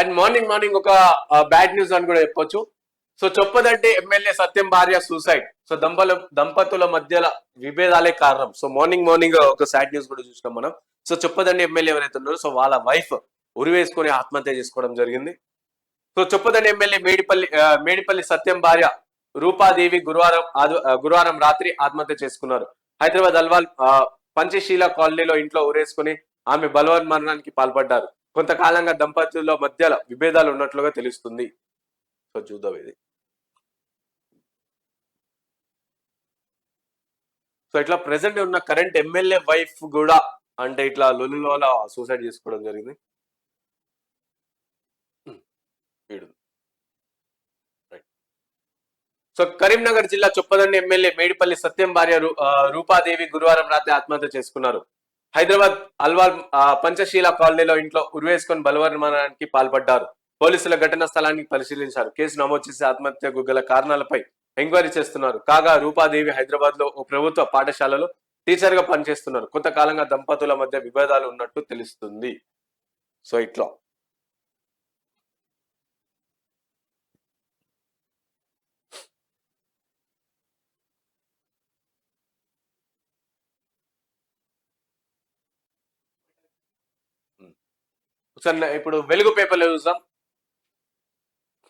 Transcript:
And morning morning ఒక bad news అని కూడా చెప్పొచ్చు. సో చొప్పదంటే ఎమ్మెల్యే సత్యం భార్య సూసైడ్. సో దంపల దంపతుల మధ్యల విభేదాలే కారణం. సో మార్నింగ్ మార్నింగ్ ఒక సాడ్ న్యూస్ కూడా చూసినాం మనం. సో చెప్పదండి ఎమ్మెల్యే ఎవరైతే ఉన్నారో సో వాళ్ళ వైఫ్ ఉరివేసుకొని ఆత్మహత్య చేసుకోవడం జరిగింది. సో చొప్పదండి ఎమ్మెల్యే మేడిపల్లి మేడిపల్లి సత్యం భార్య రూపాదేవి గురువారం గురువారం రాత్రి ఆత్మహత్య చేసుకున్నారు. హైదరాబాద్ అల్వాల్ పంచశీల కాలనీలో ఇంట్లో ఉరేసుకొని ఆమె బలవన్ మరణానికి పాల్పడ్డారు. కొంతకాలంగా దంపతుల మధ్యలో విభేదాలు ఉన్నట్లుగా తెలుస్తుంది. సో చూద్దాం ఇది. సో ఇట్లా ప్రెసెంట్ ఉన్న కరెంట్ ఎమ్మెల్యే వైఫ్ కూడా అంటే ఇట్లా లొలిలోల సూసైడ్ చేసుకోవడం జరిగింది. సో కరీంనగర్ జిల్లా చొప్పదండి ఎమ్మెల్యే మేడిపల్లి సత్యం భార్య రూపాదేవి గురువారం రాత్రి ఆత్మహత్య చేసుకున్నారు. హైదరాబాద్ అల్వాల్ ఆ, పంచశీల కాలనీలో ఇంట్లో ఉరివేసుకొని బలవర్మానానికి పాల్పడ్డారు. పోలీసుల ఘటనా స్థలానికి పరిశీలించారు. కేసు నమోదు చేసి ఆత్మహత్యకు గల కారణాలపై ఎంక్వైరీ చేస్తున్నారు. కాగా రూపాదేవి హైదరాబాద్లో ఓ ప్రభుత్వ పాఠశాలలో టీచర్గా పనిచేస్తున్నారు. కొంతకాలంగా దంపతుల మధ్య విభేదాలు ఉన్నట్టు తెలుస్తుంది. సో ఇట్లా. ఇప్పుడు వెలుగు పేపర్లో చూసాం